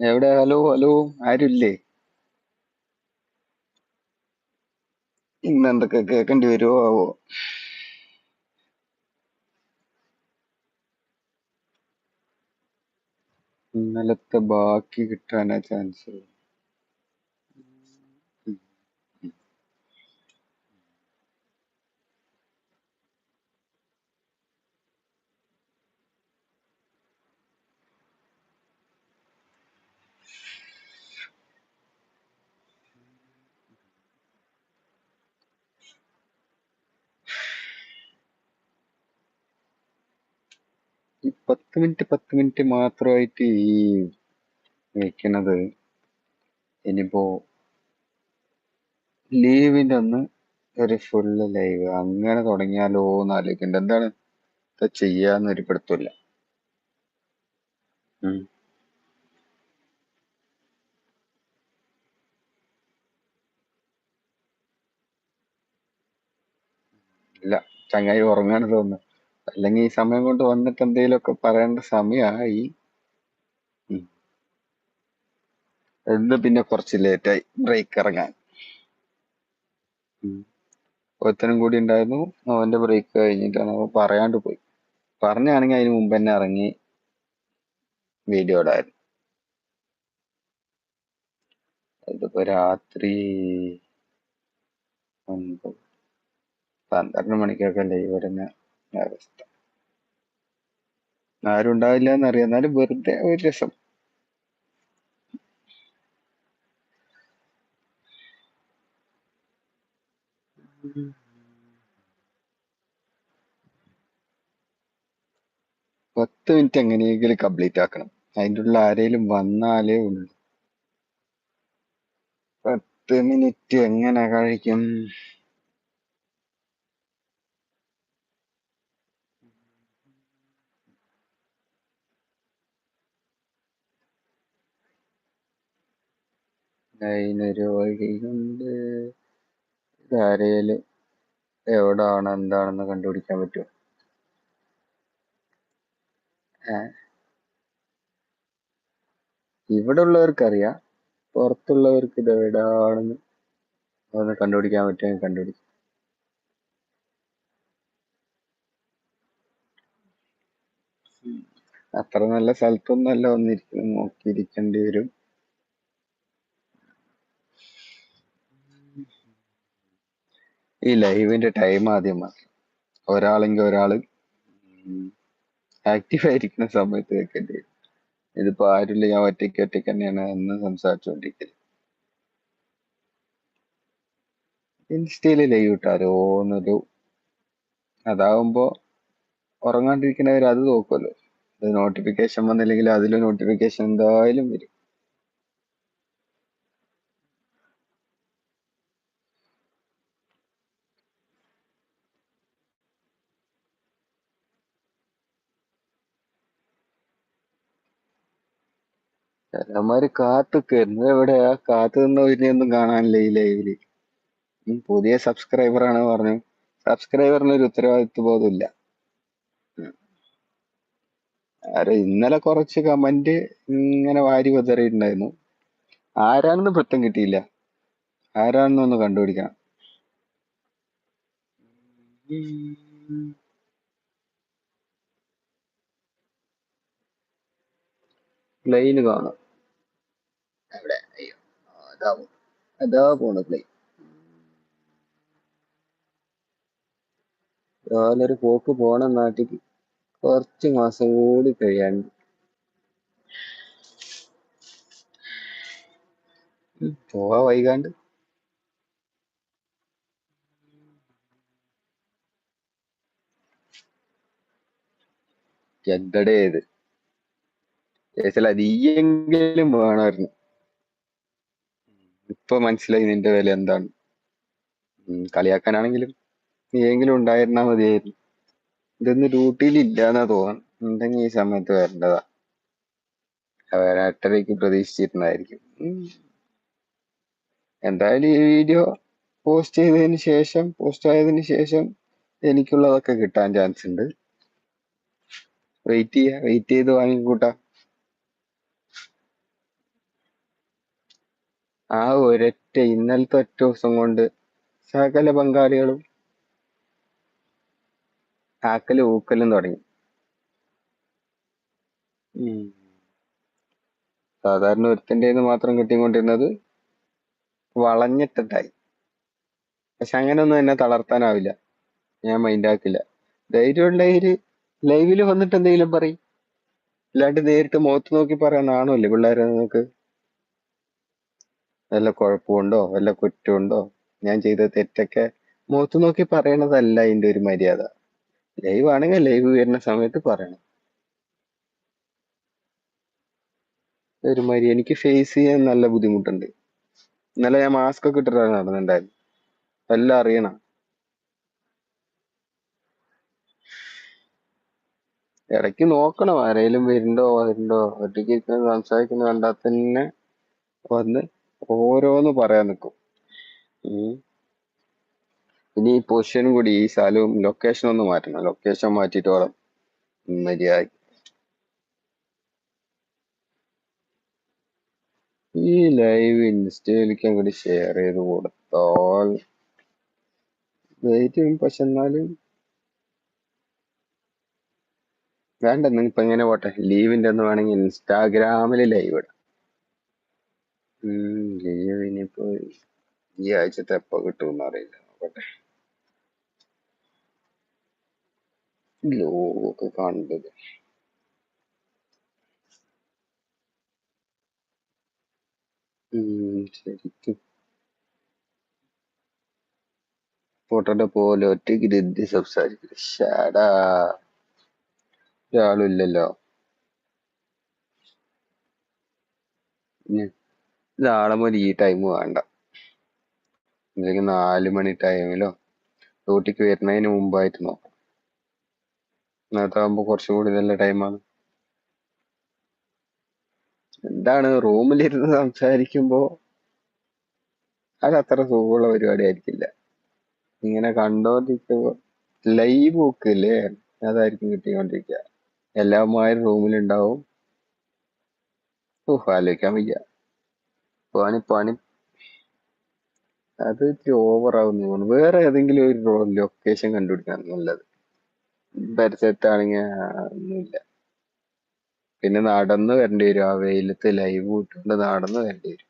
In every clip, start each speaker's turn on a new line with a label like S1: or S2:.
S1: എവിടെ? Hello hello ആരുല്ലേ? ഇന്ന് എന്തൊക്കെ കേൾക്കേണ്ടി വരുമോ ആവോ ഇന്നലത്തെ ബാക്കി കിട്ടാനാ ചാൻസ് പത്ത് മിനിറ്റ് പത്ത് മിനിറ്റ് മാത്രമായിട്ട് ഈ വെക്കണത്. ഇനിയിപ്പോ ലീവിന്റെ അന്ന് ഒരു ഫുള്ള് ലൈവ് അങ്ങനെ തുടങ്ങിയാലോ എന്ന് ആലോചിക്കുന്നുണ്ട് എന്താണ് ചെയ്യാന്ന് ഒരു പിടുത്തമില്ല. ഇല്ല ചങ്ങായി ഉറങ്ങാണ് തോന്നുന്നു. അല്ലെങ്കിൽ ഈ സമയം കൊണ്ട് വന്നിട്ട് എന്തെങ്കിലുമൊക്കെ പറയേണ്ട സമയമായി. എന്ന് പിന്നെ കുറച്ച് ലേറ്റായി. ബ്രേക്ക് ഇറങ്ങാൻ. ഒരുത്തനും കൂടി ഉണ്ടായിരുന്നു. അവന്റെ ബ്രേക്ക് കഴിഞ്ഞിട്ടാണ് അവൻ പറയാണ്ട് പോയി. പറഞ്ഞാണെങ്കിൽ അതിന് മുമ്പ് തന്നെ ഇറങ്ങി വീഡിയോ ഇടായിരുന്നു. ഇതിപ്പോ രാത്രി ഒൻപത് പന്ത്രണ്ട് മണിക്കൊക്കെ ലൈവ് വരുന്ന അവസ്ഥ. ആരും ഉണ്ടാവില്ല എന്നറിയാം എന്നാലും വെറുതെ ഒരു രസം. പത്ത് മിനിറ്റ് എങ്ങനെയെങ്കിലും കംപ്ലീറ്റ് ആക്കണം. അതിന്റെ ഉള്ളിൽ ആരെങ്കിലും വന്നാലേ ഉള്ളൂ. പത്ത് മിനിറ്റ് എങ്ങനെ കഴിക്കും? അതിനൊരു വഴിയുണ്ട്. ഇതാരേലും എവിടാണ് എന്താണെന്ന് കണ്ടുപിടിക്കാൻ പറ്റുമോ? ഇവിടെ ഉള്ളവർക്ക് അറിയാം പുറത്തുള്ളവർക്ക് ഇത് എവിടാണെന്ന് ഒന്ന് കണ്ടുപിടിക്കാൻ പറ്റുമെങ്കിൽ കണ്ടുപിടിക്കും. അത്ര നല്ല സ്ഥലത്തൊന്നല്ല വന്നിരിക്കുന്നത് നോക്കിയിരിക്കേണ്ടി വരും. ഈ ലൈവിന്റെ ടൈം ആദ്യം മാറി ഒരാളെങ്കിൽ ഒരാൾ ആക്റ്റീവ് ആയിരിക്കുന്ന സമയത്ത് വെക്കേണ്ടി വരും. ഇതിപ്പോ ആരുമില്ല ഞാൻ ഒറ്റയ്ക്ക് ഒറ്റയ്ക്ക് തന്നെയാണ് എന്ന് സംസാരിച്ചുകൊണ്ടിരിക്കുന്നത് ഇൻസ്റ്റയിൽ ലൈവ് ഇട്ടാരോന്നൊരു അതാവുമ്പോ ഉറങ്ങാണ്ടിരിക്കുന്നവർ അത് നോക്കുമല്ലോ നോട്ടിഫിക്കേഷൻ വന്നില്ലെങ്കിൽ അതിലും നോട്ടിഫിക്കേഷൻ എന്തായാലും വരും. ചിലമാര് കാത്തു നിൽക്കുന്നു എവിടെയാ കാത്തു നിന്നവരിനെയൊന്നും കാണാനില്ല ഈ ലൈവിൽ പുതിയ സബ്സ്ക്രൈബർ ആണ് പറഞ്ഞു. സബ്സ്ക്രൈബറിന് ഒരു ഉത്തരവാദിത്വ ബോധമില്ല ആരോ ഇന്നലെ കുറച്ച് കമന്റ് ഇങ്ങനെ വാരി പതറിയിട്ടുണ്ടായിരുന്നു ആരാണെന്ന് പിടുത്തം കിട്ടിയില്ല. ആരാണെന്ന് ഒന്ന് കണ്ടുപിടിക്കണം. പ്ലെയിന് കാണാം. എവിടെ അയ്യോ അതാ അതാ പോണ പ്ലേ രാവിലെ പോക്ക് പോണം നാട്ടിക്ക് കുറച്ച് മാസം കൂടി കഴിയാണ്ട് പോവാ വൈകാണ്ട്. എന്തടേ ഇത്? നീയെങ്കിലും വേണമായിരുന്നു. ഇപ്പൊ മനസ്സിലായി നിന്റെ വില എന്താണ്. കളിയാക്കാനാണെങ്കിലും നീ നീയെങ്കിലും ഉണ്ടായിരുന്നാ മതിയായിരുന്നു. ഇതൊന്നും ഡ്യൂട്ടിയിൽ ഇല്ലാന്നാ തോന്നുന്നു. ഉണ്ടെങ്കിൽ ഈ സമയത്ത് വരേണ്ടതാ. പ്രതീക്ഷിച്ചിരുന്നതായിരിക്കും. പ്രതീക്ഷിച്ചിരുന്നായിരിക്കും. എന്തായാലും ഈ വീഡിയോ പോസ്റ്റ് ചെയ്തതിന് ശേഷം പോസ്റ്റ് ആയതിന് ശേഷം എനിക്കുള്ളതൊക്കെ കിട്ടാൻ ചാൻസ് ഉണ്ട്. വെയിറ്റ് ചെയ്യാ. വെയിറ്റ് ചെയ്ത് വാങ്ങിക്കൂട്ടാ. ആ ഒരൊറ്റ ഇന്നലത്തെ ഒറ്റ ദിവസം കൊണ്ട് സകല ബംഗാളികളും ആക്കലും ഊക്കലും തുടങ്ങി. ഉം. സാധാരണ ഒരുത്തന്റെ മാത്രം കിട്ടിക്കൊണ്ടിരുന്നത് വളഞ്ഞിട്ടിട്ടായി പക്ഷെ അങ്ങനെ ഒന്നും എന്നെ തളർത്താനാവില്ല. ഞാൻ മൈൻഡാക്കില്ല ധൈര്യമുള്ളവര് ലൈവിൽ വന്നിട്ട് എന്തെങ്കിലും പറയും. അല്ലാണ്ട് നേരിട്ട് മുഖത്ത് നോക്കി പറയാൻ നാണമല്ലേ പിള്ളേരെ നിങ്ങൾക്ക് വല്ല കുഴപ്പമുണ്ടോ? വല്ല കുറ്റമുണ്ടോ? ഞാൻ ചെയ്ത തെറ്റൊക്കെ മുഖത്ത് നോക്കി പറയണതല്ല അതിന്റെ ഒരു മര്യാദ. ലൈവ് ആണെങ്കിൽ ലൈവ് വരുന്ന സമയത്ത് പറയണം. ഒരു മര്യാദ എനിക്ക് ഫേസ് ചെയ്യാൻ നല്ല ബുദ്ധിമുട്ടുണ്ട്. ഇന്നലെ ഞാൻ മാസ്ക് ഒക്കെ ഇട്ടിട്ടാണ് നടന്നിട്ടുണ്ടായിരുന്നു എല്ലാം അറിയണം. ഇടയ്ക്ക് നോക്കണം ആരെങ്കിലും വരുന്നുണ്ടോ വരുന്നുണ്ടോ? ഒറ്റയ്ക്ക് സംസാരിക്കുന്ന കണ്ടാൽ തന്നെ വന്ന് ഓരോന്ന് പറയാൻ നിൽക്കും. ഇനി ഈ പൊസിഷനും കൂടി ഈ സ്ഥലവും ലൊക്കേഷൻ ഒന്ന് മാറ്റണം. ലൊക്കേഷൻ മാറ്റിയിട്ട് മര്യാദ ഈ ലൈവ് ഇൻസ്റ്റയിലേക്ക് അങ്ങോട്ട് ഷെയർ ചെയ്ത് കൊടുത്താൽ വെയിറ്റ് ചെയ്യും. പക്ഷെ എന്നാലും വേണ്ട നിങ്ങളിപ്പോ എങ്ങനെ പോട്ടെ. ലീവിന്റെ ഒന്ന് വേണമെങ്കിൽ ഇൻസ്റ്റാഗ്രാമിൽ ലൈവ് ഇടാം. ലീവ് ഇനിയിപ്പോ ഈ ആഴ്ചത്തെ എപ്പോ കിട്ടുമെന്ന് അറിയില്ല. നോക്കട്ടെ. ലോഗൊക്കെ കണ്ടത്. ശരിക്കും. ഫോട്ടോയുടെ പോലെ ഒറ്റയ്ക്ക് രീതി സംസാരിക്കും ഷാടാ. ഒരാളും ഇല്ലല്ലോ. നാളെ മുതൽ ഈ ടൈം വേണ്ട. എന്തെങ്കിലും നാല് മണി ടൈമിലോ ഡ്യൂട്ടിക്ക് വരുന്നതിന് മുമ്പായിട്ട് നോക്കാം. അതാകുമ്പോ കുറച്ചും കൂടി നല്ല ടൈമാണ് എന്താണ്? റൂമിലിരുന്ന് സംസാരിക്കുമ്പോ അത് അത്ര സുഖമുള്ള പരിപാടി ആയിരിക്കില്ല. ഇങ്ങനെ കണ്ടോണ്ടിരിക്കുമ്പോ ലൈവ് ബുക്കില്ലേ അതായിരിക്കും കിട്ടിക്കൊണ്ടിരിക്കുക. എല്ലാമാരും റൂമിലുണ്ടാവും ഓഹ് ആലോചിക്കാൻ വയ്യ. പണി പണി. അത് ഓവർ ആവുന്നു തോന്നുന്നു. വേറെ ഏതെങ്കിലും ഒരു ലൊക്കേഷൻ കണ്ടുപിടിക്കാൻ നല്ലത്. പരിസരത്താണെങ്കിൽ ഒന്നുമില്ല. പിന്നെ നടന്ന് വരേണ്ടി വരും. ആ വെയിലത്ത് ലൈവ് കൂട്ടുകൊണ്ട് നടന്ന് വരേണ്ടി വരും.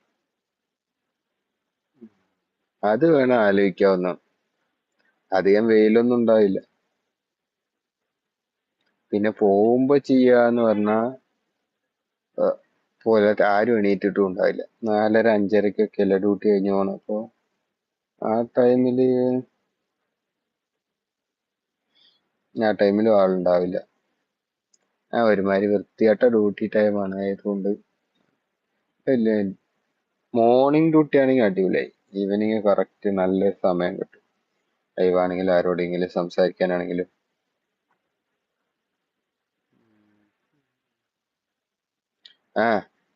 S1: അത് വേണം ആലോചിക്കാവുന്ന. അധികം വെയിലൊന്നും ഉണ്ടാവില്ല. പിന്നെ പോകുമ്പോ ചെയ്യാന്ന് പറഞ്ഞാൽ പോലെ ആരും എണീറ്റിട്ടും ഉണ്ടാവില്ല നാലര അഞ്ചരക്കൊക്കെ അല്ലേ ഡ്യൂട്ടി കഴിഞ്ഞു പോകണം അപ്പൊ ആ ടൈമിൽ ആ ടൈമിലും ആളുണ്ടാവില്ല. ആ ഒരുമാതിരി വൃത്തിയായിട്ട ഡ്യൂട്ടി ടൈമാണ് ആയതുകൊണ്ട് വലിയ മോർണിംഗ് ഡ്യൂട്ടി ആണെങ്കിൽ അടിപൊളിയായി. ഈവനിങ് കറക്റ്റ് നല്ല സമയം കിട്ടും. ലൈവ് ആണെങ്കിലും ആരോടെങ്കിലും സംസാരിക്കാനാണെങ്കിലും. ആ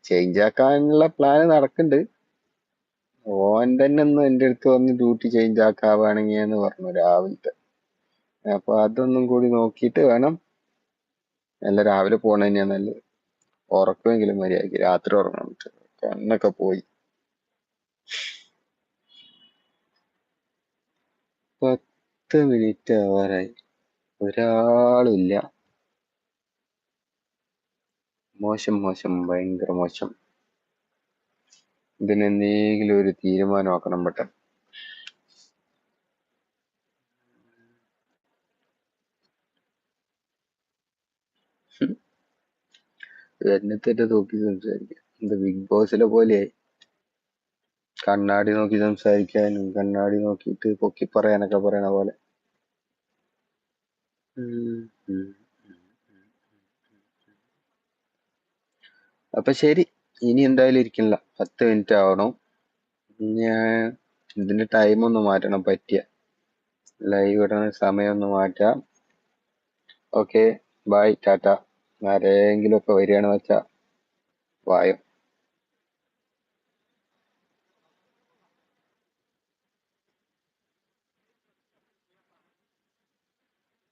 S1: ചേഞ്ച് ആക്കാനുള്ള പ്ലാൻ നടക്കുന്നുണ്ട് ഓൻ തന്നെ ഒന്ന് എന്റെ അടുത്ത് വന്ന് ഡ്യൂട്ടി ചേഞ്ച് ആക്കാവാണെങ്കിൽ എന്ന് പറഞ്ഞു രാവിലത്തെ. അപ്പൊ അതൊന്നും കൂടി നോക്കിയിട്ട് വേണം. അല്ല രാവിലെ പോണ തന്നെയാ നല്ലത്. ഉറക്കമെങ്കിലും മര്യാദയ്ക്ക് രാത്രി ഉറങ്ങണം. കണ്ണൊക്കെ പോയി. പത്ത് മിനിറ്റ് ആവാറായി ഒരാളില്ല മോശം മോശം ഭയങ്കര മോശം. ഇതിന് എന്തെങ്കിലും ഒരു തീരുമാനമാക്കണം പെട്ടെന്ന്. എന്നിട്ട് നോക്കി സംസാരിക്കാം. എന്താ ബിഗ് ബോസിലെ പോലെ കണ്ണാടി നോക്കി സംസാരിക്കാനും കണ്ണാടി നോക്കിയിട്ട് പൊക്കി പറയാനൊക്കെ പറയണ പോലെ. ഉം, അപ്പൊ ശരി ഇനി എന്തായാലും ഇരിക്കണില്ല. പത്ത് മിനിറ്റ് ആവണം. ഞാൻ ഇതിന്റെ ടൈം ഒന്ന് മാറ്റണം പറ്റിയ. ലൈവ് ഇടുന്ന സമയം ഒന്ന് മാറ്റാം. Okay bye tata. ആരെങ്കിലും ഒക്കെ വരികയാണെന്ന് വെച്ചാ വായോ